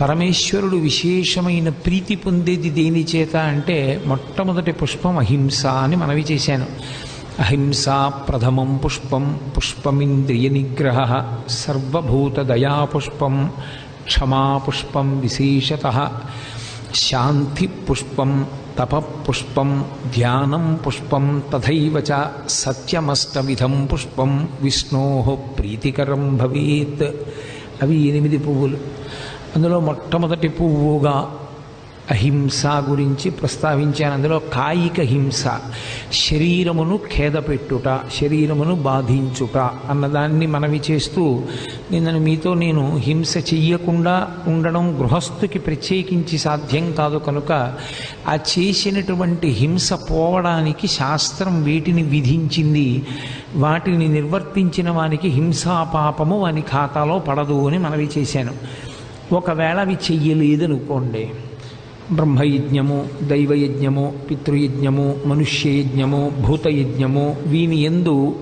పరమేశ్వరుడు విశేషమైన ప్రీతి పొందేది దేని చేత అంటే మొట్టమొదటి పుష్పం అహింస అని మనవి చేశాను. అహింస ప్రథమం పుష్పం పుష్పమింద్రియ నిగ్రహ సర్వభూత దయా పుష్పం క్షమా పుష్పం విశేషత శాంతి పుష్పం తప పుష్పం ధ్యానం పుష్పం తథైవ చ సత్యమష్టవిధం పుష్పం విష్ణో ప్రీతికరం భవేత్. అవి ఎనిమిది పువ్వులు. అందులో మొట్టమొదటి పువ్వుగా అహింస గురించి ప్రస్తావించాను. అందులో కాయిక హింస శరీరమును ఖేదపెట్టుట శరీరమును బాధించుట అన్నదాన్ని మనవి చేస్తూ నిన్న మీతో నేను హింస చెయ్యకుండా ఉండడం గృహస్థుకి ప్రత్యేకించి సాధ్యం కాదు కనుక ఆ చేసినటువంటి హింస పోవడానికి శాస్త్రం వీటిని విధించింది. వాటిని నిర్వర్తించిన వానికి హింసాపాపము వాని ఖాతాలో పడదు అని మనవి చేశాను. ఒకవేళ అవి చెయ్యలేదనుకోండి బ్రహ్మయజ్ఞము దైవయజ్ఞము పితృయజ్ఞము మనుష్యయజ్ఞము భూతయజ్ఞము వీని ఎందు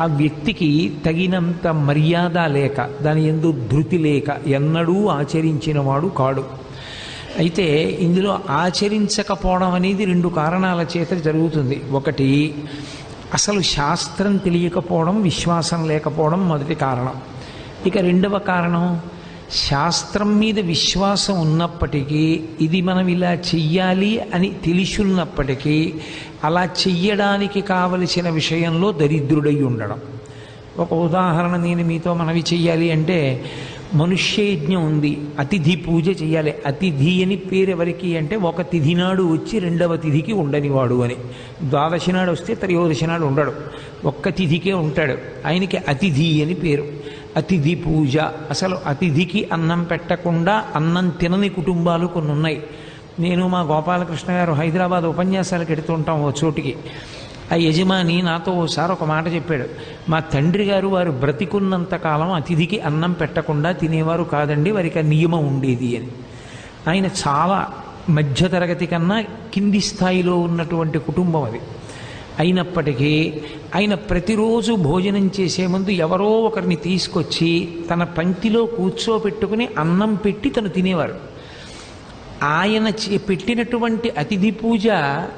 ఆ వ్యక్తికి తగినంత మర్యాద లేక దాని ఎందు ధృతి లేక ఎన్నడూ ఆచరించినవాడు కాడు. అయితే ఇందులో ఆచరించకపోవడం అనేది రెండు కారణాల చేత జరుగుతుంది. ఒకటి అసలు శాస్త్రం తెలియకపోవడం విశ్వాసం లేకపోవడం మొదటి కారణం. ఇక రెండవ కారణం శాస్త్రం మీద విశ్వాసం ఉన్నప్పటికీ ఇది మనం ఇలా చెయ్యాలి అని తెలిసున్నప్పటికీ అలా చెయ్యడానికి కావలసిన విషయంలో దరిద్రుడై ఉండడం. ఒక ఉదాహరణ నేను మీతో మనవి చెయ్యాలి అంటే మనుష్య యజ్ఞం ఉంది అతిథి పూజ చేయాలి అతిథి అని పేరు ఎవరికి అంటే ఒక తిథి నాడు వచ్చి రెండవ తిథికి ఉండనివాడు అని. ద్వాదశి నాడు వస్తే త్రయోదశి నాడు ఉండడు. ఒక్క తిథికే ఉంటాడు. ఆయనకి అతిథి అని పేరు. అతిథి పూజ. అసలు అతిథికి అన్నం పెట్టకుండా అన్నం తినని కుటుంబాలు కొన్ని ఉన్నాయి నేను మా గోపాలకృష్ణ గారు హైదరాబాద్ ఉపన్యాసాలకు ఎడుతుంటాం ఓ చోటికి. ఆ యజమాని నాతో ఓసారి ఒక మాట చెప్పాడు. మా తండ్రి గారు వారు బ్రతికున్నంత కాలం అతిథికి అన్నం పెట్టకుండా తినేవారు కాదండి వారికి ఆ నియమం ఉండేది అని. ఆయన చాలా మధ్యతరగతి కన్నా కింది స్థాయిలో ఉన్నటువంటి కుటుంబం అది. అయినప్పటికీ ఆయన ప్రతిరోజు భోజనం చేసే ముందు ఎవరో ఒకరిని తీసుకొచ్చి తన పంక్తిలో కూర్చోపెట్టుకుని అన్నం పెట్టి తను తినేవారు. ఆయన పెట్టినటువంటి అతిథి పూజ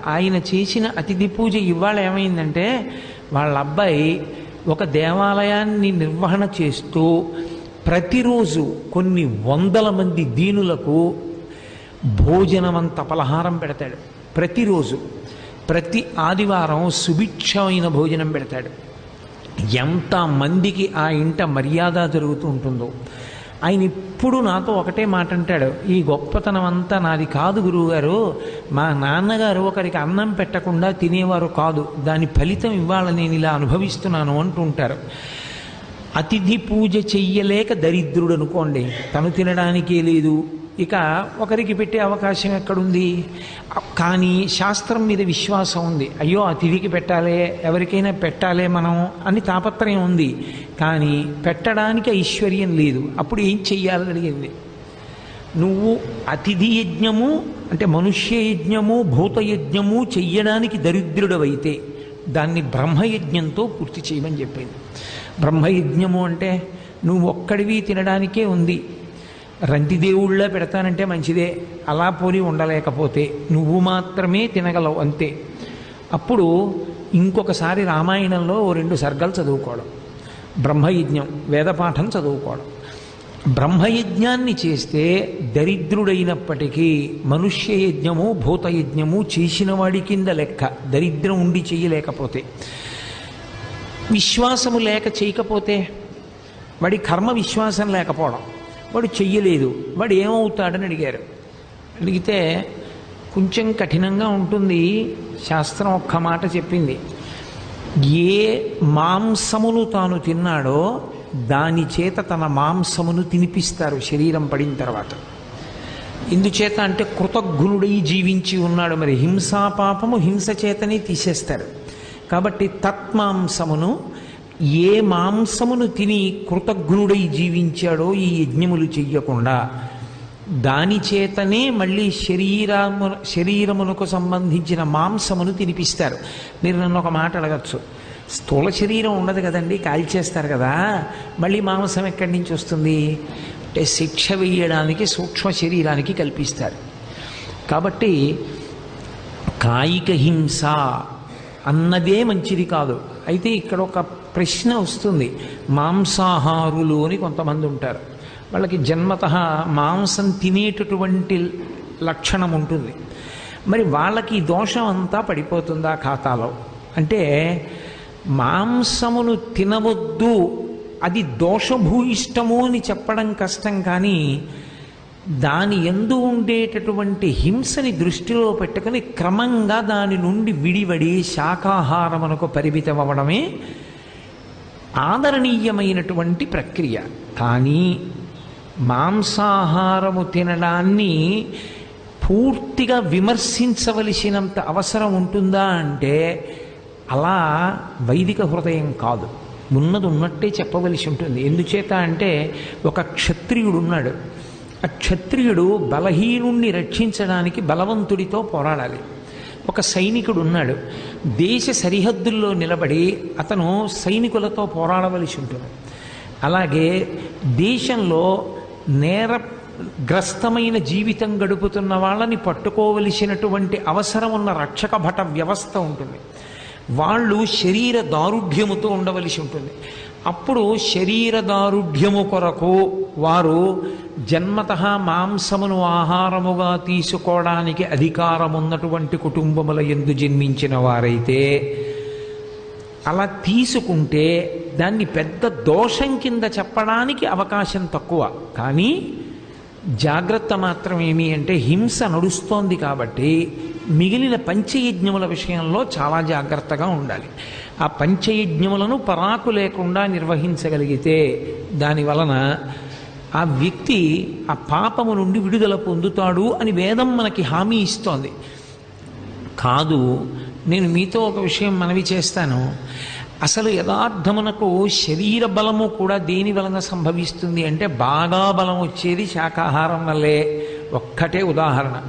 ఆయన చేసిన అతిథి పూజ ఇవాళ ఏమైందంటే వాళ్ళ అబ్బాయి ఒక దేవాలయాన్ని నిర్వహణ చేస్తూ ప్రతిరోజు కొన్ని వందల మంది దీనులకు భోజనమంత పలహారం పెడతాడు. ప్రతిరోజు. ప్రతి ఆదివారం సుభిక్షమైన భోజనం పెడతాడు. ఎంత మందికి ఆ ఇంట మర్యాద జరుగుతూ ఉంటుందో. ఆయన ఇప్పుడు నాతో ఒకటే మాట అంటాడు ఈ గొప్పతనం అంతా నాది కాదు గురువుగారు. మా నాన్నగారు ఒకరికి అన్నం పెట్టకుండా తినేవారు కాదు. దాని ఫలితం ఇవాళ నేను ఇలా అనుభవిస్తున్నాను అంటుంటారు. అతిథి పూజ చెయ్యలేక దరిద్రుడు అనుకోండి. తను తినడానికే లేదు. ఇక ఒకరికి పెట్టే అవకాశం ఎక్కడుంది? కానీ శాస్త్రం మీద విశ్వాసం ఉంది. అయ్యో అతిథికి పెట్టాలే ఎవరికైనా పెట్టాలే మనం అని తాపత్రయం ఉంది. కానీ పెట్టడానికి ఐశ్వర్యం లేదు. అప్పుడు ఏం చెయ్యాలని అడిగింది? నువ్వు అతిథి యజ్ఞము అంటే మనుష్య యజ్ఞము భూతయజ్ఞము చెయ్యడానికి దరిద్రుడవైతే దాన్ని బ్రహ్మయజ్ఞంతో పూర్తి చేయమని చెప్పింది. బ్రహ్మయజ్ఞము అంటే నువ్వు ఒక్కడివి తినడానికే ఉంది. రంతిదేవుళ్ళ పెడతానంటే మంచిదే. అలా పోలి ఉండలేకపోతే నువ్వు మాత్రమే తినగలవు అంతే. అప్పుడు ఇంకొకసారి రామాయణంలో ఓ రెండు సర్గలు చదువుకోవడం. బ్రహ్మయజ్ఞం వేదపాఠం చదువుకోవడం. బ్రహ్మయజ్ఞాన్ని చేస్తే దరిద్రుడైనప్పటికీ మనుష్య యజ్ఞము భూతయజ్ఞము చేసిన వాడి కింద లెక్క. దరిద్రం ఉండి చేయలేకపోతే. విశ్వాసము లేక చేయకపోతే వాడి కర్మ విశ్వాసం లేకపోవడం. వాడు చెయ్యలేదు. వాడు ఏమవుతాడని అడిగారు. అడిగితే కొంచెం కఠినంగా ఉంటుంది. శాస్త్రం ఒక్క మాట చెప్పింది. ఏ మాంసమును తాను తిన్నాడో దాని చేత తన మాంసమును తినిపిస్తారు శరీరం పడిన తర్వాత. ఎందుచేత అంటే కృతజ్ఞుడై జీవించి ఉన్నాడు. మరి హింసా పాపము హింస చేతనే తీసేస్తారు. కాబట్టి తత్మాంసమును ఏ మాంసమును తిని కృతజ్ఞుడై జీవించాడో ఈ యజ్ఞములు చెయ్యకుండా దాని చేతనే మళ్ళీ శరీరము శరీరమునకు సంబంధించిన మాంసమును తినిపిస్తారు. మీరు నన్ను ఒక మాట అడగచ్చు. స్థూల శరీరం ఉండదు కదండి కాల్చేస్తారు కదా. మళ్ళీ మాంసం ఎక్కడి నుంచి వస్తుంది? అంటే శిక్ష వేయడానికి సూక్ష్మ శరీరానికి కల్పిస్తారు. కాబట్టి కాయిక హింస అన్నదే మంచిది కాదు. అయితే ఇక్కడ ఒక ప్రశ్న వస్తుంది. మాంసాహారులు అని కొంతమంది ఉంటారు. వాళ్ళకి జన్మత మాంసం తినేటటువంటి లక్షణం ఉంటుంది. మరి వాళ్ళకి దోషం అంతా పడిపోతుందా ఖాతాలో? అంటే మాంసమును తినవద్దు అది దోషభూయిష్టము అని చెప్పడం కష్టం కానీ దాని ఎందు ఉండేటటువంటి హింసని దృష్టిలో పెట్టుకుని క్రమంగా దాని నుండి విడివడి శాకాహారమునకు పరిమితం అవ్వడమే ఆదరణీయమైనటువంటి ప్రక్రియ. కానీ మాంసాహారము తినడాన్ని పూర్తిగా విమర్శించవలసినంత అవసరం ఉంటుందా అంటే అలా వైదిక హృదయం కాదు. ఉన్నది ఉన్నట్టే చెప్పవలసి ఉంటుంది. ఎందుచేత అంటే ఒక క్షత్రియుడు ఉన్నాడు ఆ క్షత్రియుడు బలహీనుణ్ణి రక్షించడానికి బలవంతుడితో పోరాడాలి. ఒక సైనికుడు ఉన్నాడు దేశ సరిహద్దుల్లో నిలబడి అతను సైనికులతో పోరాడవలసి ఉంటుంది. అలాగే దేశంలో నేరగ్రస్తమైన జీవితం గడుపుతున్న వాళ్ళని పట్టుకోవలసినటువంటి అవసరం ఉన్న రక్షక భట వ్యవస్థ ఉంటుంది. వాళ్ళు శరీర దారుఢ్యముతో ఉండవలసి ఉంటుంది. అప్పుడు శరీర దారుఢ్యము కొరకు వారు జన్మత మాంసమును ఆహారముగా తీసుకోవడానికి అధికారమున్నటువంటి కుటుంబముల ఎందు జన్మించిన వారైతే అలా తీసుకుంటే దాన్ని పెద్ద దోషం కింద చెప్పడానికి అవకాశం తక్కువ. కానీ జాగ్రత్త మాత్రం ఏమి అంటే హింస నడుస్తోంది కాబట్టి మిగిలిన పంచయజ్ఞముల విషయంలో చాలా జాగ్రత్తగా ఉండాలి. ఆ పంచయజ్ఞములను పరాకు లేకుండా నిర్వహించగలిగితే దాని వలన ఆ వ్యక్తి ఆ పాపము నుండి విడుదల పొందుతాడు అని వేదం మనకి హామీ ఇస్తోంది. కాదు నేను మీతో ఒక విషయం మనవి చేస్తాను. అసలు యథార్థమునకు శరీర బలము కూడా దేని వలన సంభవిస్తుంది అంటే బాగా బలం వచ్చేది శాకాహారం వల్లే. ఒక్కటే ఉదాహరణ.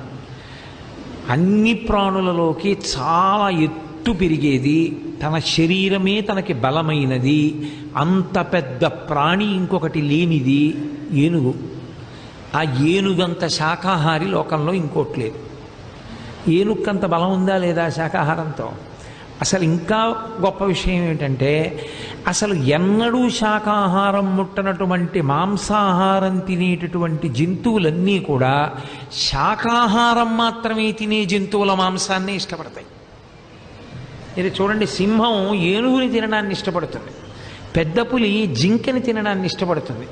అన్ని ప్రాణులలోకి చాలా ఎత్తు పెరిగేది తన శరీరమే తనకి బలమైనది అంత పెద్ద ప్రాణి ఇంకొకటి లేనిది ఏనుగు. ఆ ఏనుగంత శాకాహారి లోకంలో ఇంకోటి లేదు. ఏనుక్కంత బలం ఉందా లేదా శాకాహారంతో? అసలు ఇంకా గొప్ప విషయం ఏమిటంటే అసలు ఎన్నడూ శాకాహారం ముట్టనటువంటి మాంసాహారం తినేటటువంటి జంతువులన్నీ కూడా శాకాహారం మాత్రమే తినే జంతువుల మాంసాన్ని ఇష్టపడతాయి. ఇది చూడండి సింహం ఏనుగుని తినడాన్ని ఇష్టపడుతుంది. పెద్ద పులి జింకని తినడాన్ని ఇష్టపడుతుంది.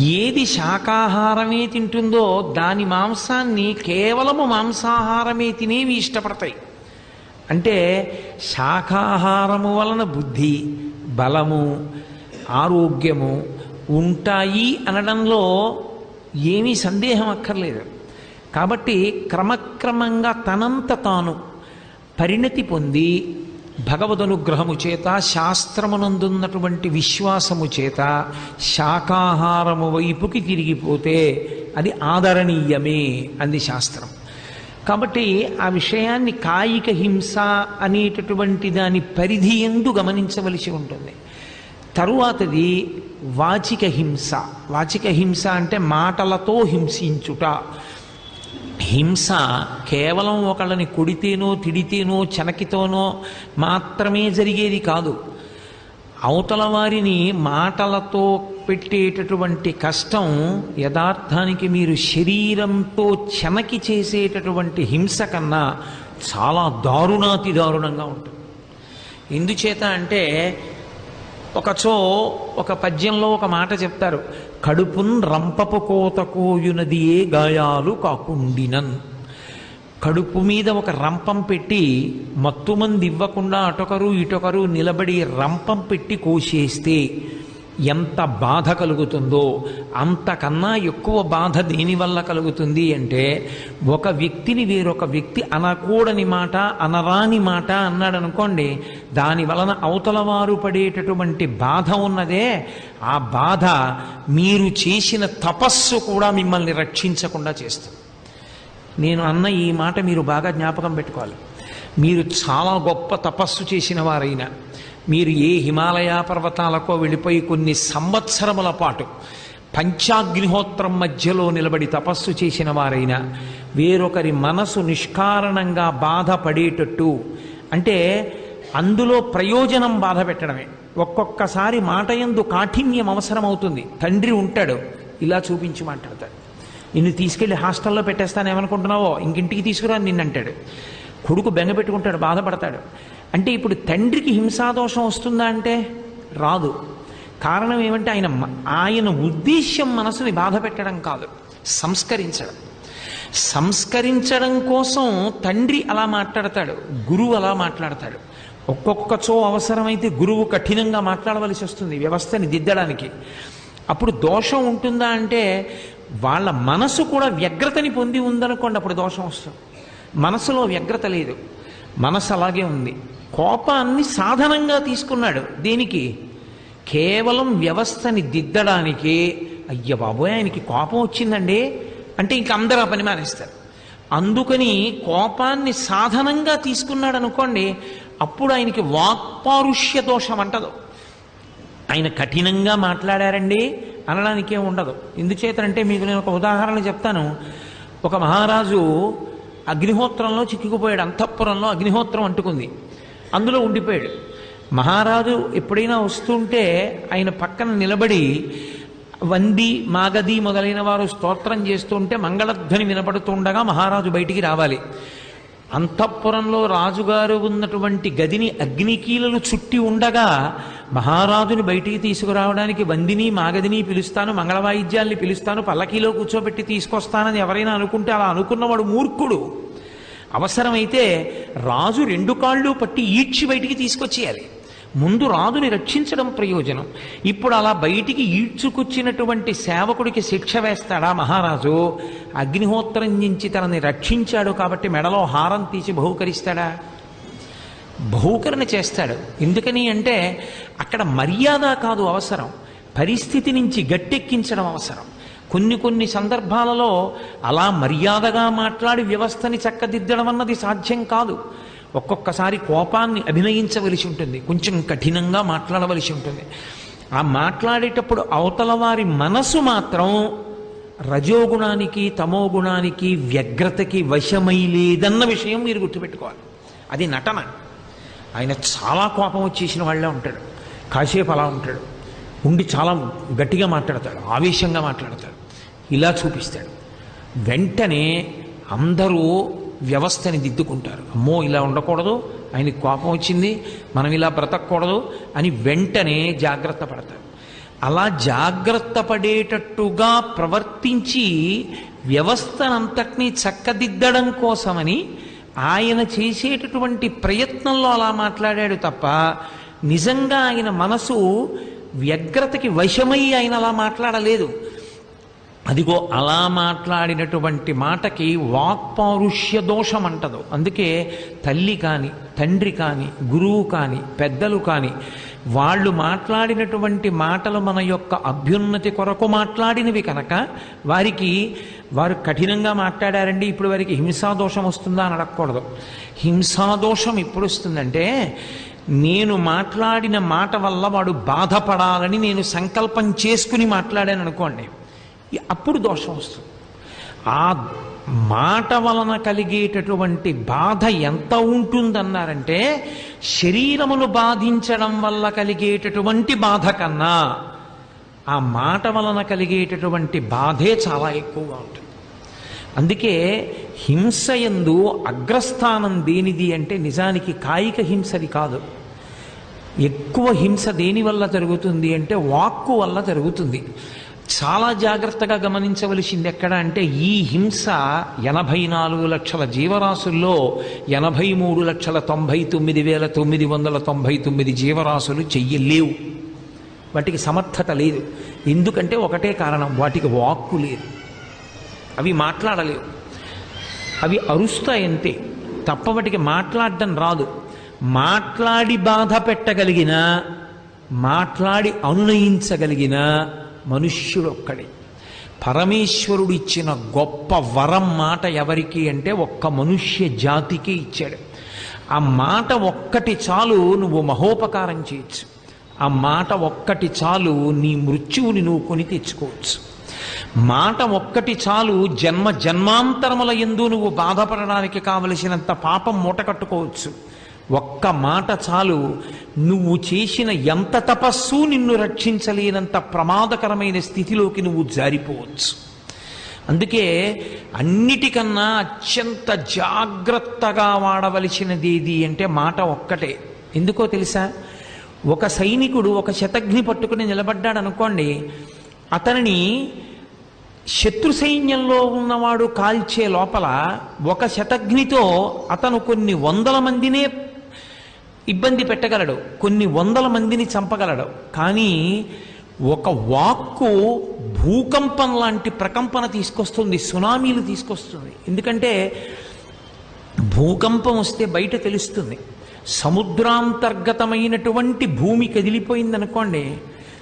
ఏది శాకాహారమే తింటుందో దాని మాంసాన్ని కేవలము మాంసాహారమే తినేవి ఇష్టపడతాయి. అంటే శాకాహారము వలన బుద్ధి బలము ఆరోగ్యము ఉంటాయి అనడంలో ఏమీ సందేహం అక్కర్లేదు. కాబట్టి క్రమక్రమంగా తనంత తాను పరిణతి పొంది భగవదనుగ్రహము చేత శాస్త్రమునందున్నటువంటి విశ్వాసము చేత శాకాహారము వైపుకి తిరిగిపోతే అది ఆదరణీయమే అంది శాస్త్రం. కాబట్టి ఆ విషయాన్ని కాయిక హింస అనేటటువంటి దాని పరిధి ఎందు గమనించవలసి ఉంటుంది. తరువాతది వాచిక హింస. వాచిక హింస అంటే మాటలతో హింసించుట. హింస కేవలం ఒకళ్ళని కొడితేనో తిడితేనో చెనకితోనో మాత్రమే జరిగేది కాదు. అవతల వారిని మాటలతో పెట్టేటటువంటి కష్టం యథార్థానికి మీరు శరీరంతో చెనకి చేసేటటువంటి హింస కన్నా చాలా దారుణాతి దారుణంగా ఉంటుంది. ఎందుచేత అంటే ఒకచో ఒక పద్యంలో ఒక మాట చెప్తారు. కడుపున్ రంపపు కోత కోయునదియే గాయాలు కాకుండినన్? కడుపు మీద ఒక రంపం పెట్టి మత్తుమంది ఇవ్వకుండా అటొకరు ఇటొకరు నిలబడి రంపం పెట్టి కోసేస్తే ఎంత బాధ కలుగుతుందో అంతకన్నా ఎక్కువ బాధ దేనివల్ల కలుగుతుంది అంటే ఒక వ్యక్తిని వేరొక వ్యక్తి అనకూడని మాట అనరాని మాట అన్నాడు అనుకోండి దాని వలన అవతల వారు పడేటటువంటి బాధ ఉన్నదే ఆ బాధ మీరు చేసిన తపస్సు కూడా మిమ్మల్ని రక్షించకుండా చేస్తుంది. నేను అన్న ఈ మాట మీరు బాగా జ్ఞాపకం పెట్టుకోవాలి. మీరు చాలా గొప్ప తపస్సు చేసిన వారైనా మీరు ఏ హిమాలయ పర్వతాలకో వెళ్ళిపోయి కొన్ని సంవత్సరముల పాటు పంచాగ్నిహోత్రం మధ్యలో నిలబడి తపస్సు చేసిన వారైనా వేరొకరి మనసు నిష్కారణంగా బాధపడేటట్టు. అంటే అందులో ప్రయోజనం బాధ పెట్టడమే. ఒక్కొక్కసారి మాట ఎందు కాఠిన్యం అవసరమవుతుంది. తండ్రి ఉంటాడు ఇలా చూపించి మాట్లాడతాడు నిన్ను తీసుకెళ్ళి హాస్టల్లో పెట్టేస్తాను ఏమనుకుంటున్నావో ఇంకింటికి తీసుకురా నిన్నంటాడు. కొడుకు బెంగ పెట్టుకుంటాడు బాధపడతాడు. అంటే ఇప్పుడు తండ్రికి హింసాదోషం వస్తుందా అంటే? రాదు. కారణం ఏమంటే ఆయన ఆయన ఉద్దేశ్యం మనసుని బాధ పెట్టడం కాదు. సంస్కరించడం. సంస్కరించడం కోసం తండ్రి అలా మాట్లాడతాడు గురువు అలా మాట్లాడతాడు. ఒక్కొక్కచో అవసరమైతే గురువు కఠినంగా మాట్లాడవలసి వస్తుంది వ్యవస్థని దిద్దడానికి. అప్పుడు దోషం ఉంటుందా అంటే వాళ్ళ మనసు కూడా వ్యగ్రతని పొంది ఉందనుకోండి అప్పుడు దోషం వస్తుంది. మనసులో వ్యగ్రత లేదు. మనసు అలాగే ఉంది. కోపాన్ని సాధనంగా తీసుకున్నాడు. దేనికి కేవలం వ్యవస్థని దిద్దడానికి అయ్య బాబోయ్ ఆయనకి కోపం వచ్చిందండి. అంటే ఇంక అందరూ ఆ పని మానేస్తారు. అందుకని కోపాన్ని సాధనంగా తీసుకున్నాడు అనుకోండి అప్పుడు ఆయనకి వాక్పారుష్య దోషం అంటదు. ఆయన కఠినంగా మాట్లాడారండి అనడానికే ఉండదు. ఎందుచేతంటే మీకు నేను ఒక ఉదాహరణ చెప్తాను. ఒక మహారాజు అగ్నిహోత్రంలో చిక్కుకుపోయాడు అంతఃపురంలో అగ్నిహోత్రం అంటుకుంది. అందులో ఉండిపోయాడు. మహారాజు ఎప్పుడైనా వస్తుంటే ఆయన పక్కన నిలబడి వంది మాగది మొదలైన వారు స్తోత్రం చేస్తుంటే మంగళధ్వని వినపడుతుండగా మహారాజు బయటికి రావాలి. అంతఃపురంలో రాజుగారు ఉన్నటువంటి గదిని అగ్నికీలలు చుట్టి ఉండగా మహారాజుని బయటికి తీసుకురావడానికి వందిని మాగదిని పిలుస్తాను మంగళవాయిద్యాల్ని పిలుస్తాను పల్లకీలో కూర్చోబెట్టి తీసుకొస్తానని ఎవరైనా అనుకుంటే అలా అనుకున్నవాడు మూర్ఖుడు. అవసరమైతే రాజు రెండు కాళ్ళు పట్టి ఈడ్చి బయటికి తీసుకొచ్చేయాలి. ముందు రాజుని రక్షించడం ప్రయోజనం. ఇప్పుడు అలా బయటికి ఈడ్చుకొచ్చినటువంటి సేవకుడికి శిక్ష వేస్తాడా మహారాజు? అగ్నిహోత్రం నుంచి తనని రక్షించాడు కాబట్టి మెడలో హారం తీసి బహుకరిస్తాడా? బహుకరణ చేస్తాడు. ఎందుకని అంటే అక్కడ మర్యాద కాదు అవసరం. పరిస్థితి నుంచి గట్టెక్కించడం అవసరం. కొన్ని కొన్ని సందర్భాలలో అలా మర్యాదగా మాట్లాడి వ్యవస్థని చక్కదిద్దడం అన్నది సాధ్యం కాదు. ఒక్కొక్కసారి కోపాన్ని అభినయించవలసి ఉంటుంది. కొంచెం కఠినంగా మాట్లాడవలసి ఉంటుంది. ఆ మాట్లాడేటప్పుడు అవతల వారి మనసు మాత్రం రజోగుణానికి తమోగుణానికి వ్యగ్రతకి వశమై లేదన్న విషయం మీరు గుర్తుపెట్టుకోవాలి. అది నటన. ఆయన చాలా కోపం వచ్చేసిన వాళ్ళే ఉంటాడు. కాసేపు అలా ఉంటాడు. ఉండి చాలా గట్టిగా మాట్లాడతాడు. ఆవేశంగా మాట్లాడతాడు. ఇలా చూపిస్తాడు. వెంటనే అందరూ వ్యవస్థని దిద్దుకుంటారు. అమ్మో ఇలా ఉండకూడదు ఆయనకి కోపం వచ్చింది మనం ఇలా బ్రతకూడదు అని వెంటనే జాగ్రత్త పడతారు. అలా జాగ్రత్త పడేటట్టుగా ప్రవర్తించి వ్యవస్థనంతటినీ చక్కదిద్దడం కోసమని ఆయన చేసేటటువంటి ప్రయత్నంలో అలా మాట్లాడాడు తప్ప నిజంగా ఆయన మనసు వ్యగ్రతకి వశమై ఆయన అలా మాట్లాడలేదు. అదిగో అలా మాట్లాడినటువంటి మాటకి వాక్పారుష్య దోషం అంటదు అందుకే తల్లి కానీ తండ్రి కానీ గురువు కానీ పెద్దలు కానీ వాళ్ళు మాట్లాడినటువంటి మాటలు మన యొక్క అభ్యున్నతి కొరకు మాట్లాడినవి కనుక వారికి వారు కఠినంగా మాట్లాడారండి ఇప్పుడు వారికి హింసాదోషం వస్తుందా అని అడగకూడదు. హింసాదోషం ఎప్పుడు వస్తుందంటే నేను మాట్లాడిన మాట వల్ల వాడు బాధపడాలని నేను సంకల్పం చేసుకుని మాట్లాడాను అనుకోండి. అప్పుడు దోషం వస్తుంది. ఆ మాట వలన కలిగేటటువంటి బాధ ఎంత ఉంటుందన్నారంటే శరీరమును బాధించడం వల్ల కలిగేటటువంటి బాధ కన్నా ఆ మాట వలన కలిగేటటువంటి బాధే చాలా ఎక్కువగా ఉంటుంది. అందుకే హింస ఎందు అగ్రస్థానం దేనిది అంటే నిజానికి కాయిక హింసది కాదు. ఎక్కువ హింస దేని వల్ల జరుగుతుంది అంటే వాక్కు వల్ల జరుగుతుంది. చాలా జాగ్రత్తగా గమనించవలసింది ఎక్కడ అంటే ఈ హింస ఎనభై నాలుగు లక్షల జీవరాశుల్లో ఎనభై మూడు లక్షల తొంభై తొమ్మిది వేల తొమ్మిది వందల తొంభై తొమ్మిది జీవరాశులు చెయ్యలేవు వాటికి సమర్థత లేదు. ఎందుకంటే ఒకటే కారణం వాటికి వాక్కు లేదు. అవి మాట్లాడలేవు. అవి అరుస్తాయంతే తప్ప వాటికి మాట్లాడడం రాదు. మాట్లాడి బాధ పెట్టగలిగిన మాట్లాడి అనునయించగలిగిన మనుష్యుడొక్కడే. పరమేశ్వరుడు ఇచ్చిన గొప్ప వరం మాట ఎవరికి అంటే ఒక్క మనుష్య జాతికి ఇచ్చాడు. ఆ మాట ఒక్కటి చాలు నువ్వు మహోపకారం చేయొచ్చు. ఆ మాట ఒక్కటి చాలు నీ మృత్యువుని నువ్వు కొని తెచ్చుకోవచ్చు మాట ఒక్కటి చాలు జన్మ జన్మాంతరముల ఎందు నువ్వు బాధపడడానికి కావలసినంత పాపం మూట కట్టుకోవచ్చు ఒక్క మాట చాలు. నువ్వు చేసిన ఎంత తపస్సు నిన్ను రక్షించలేనంత ప్రమాదకరమైన స్థితిలోకి నువ్వు జారిపోవచ్చు. అందుకే అన్నిటికన్నా అత్యంత జాగ్రత్తగా వాడవలసినది ఏది అంటే మాట ఒక్కటే. ఎందుకో తెలుసా? ఒక సైనికుడు ఒక శతఘ్ని పట్టుకుని నిలబడ్డాడు అనుకోండి అతనిని శత్రు సైన్యంలో ఉన్నవాడు కాల్చే లోపల ఒక శతఘ్నితో అతను కొన్ని వందల మందినే ఇబ్బంది పెట్టగలడు. కొన్ని వందల మందిని చంపగలడు. కానీ ఒక వాక్కు భూకంపం లాంటి ప్రకంపన తీసుకొస్తుంది సునామీలు తీసుకొస్తుంది. ఎందుకంటే భూకంపం వస్తే బయట తెలుస్తుంది. సముద్రాంతర్గతమైనటువంటి భూమి కదిలిపోయిందనుకోండి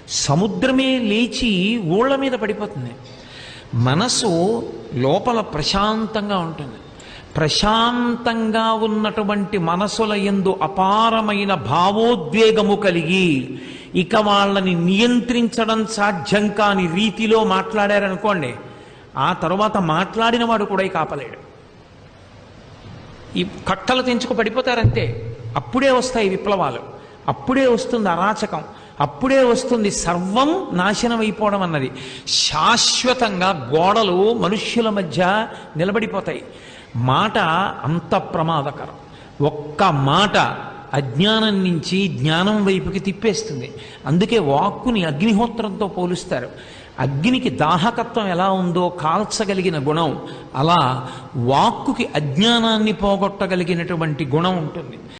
సముద్రమే లేచి ఊళ్ళ మీద పడిపోతుంది. మనసు లోపల ప్రశాంతంగా ఉంటుంది. ప్రశాంతంగా ఉన్నటువంటి మనసుల ఎందు అపారమైన భావోద్వేగము కలిగి ఇక వాళ్ళని నియంత్రించడం సాధ్యం కాని రీతిలో మాట్లాడారనుకోండి ఆ తర్వాత మాట్లాడిన వాడు కూడా కాపలేడు ఈ కట్టలు తెంచుకు పడిపోతారంతే. అప్పుడే వస్తాయి విప్లవాలు. అప్పుడే వస్తుంది అరాచకం. అప్పుడే వస్తుంది సర్వం నాశనం అయిపోవడం అన్నది. శాశ్వతంగా గోడలు మనుష్యుల మధ్య నిలబడిపోతాయి. మాట అంత ప్రమాదకరం. ఒక్క మాట అజ్ఞానం నుంచి జ్ఞానం వైపుకి తిప్పేస్తుంది. అందుకే వాక్కుని అగ్నిహోత్రంతో పోలుస్తారు. అగ్నికి దాహకత్వం ఎలా ఉందో కాల్చగలిగిన గుణం అలా వాక్కుకి అజ్ఞానాన్ని పోగొట్టగలిగినటువంటి గుణం ఉంటుంది.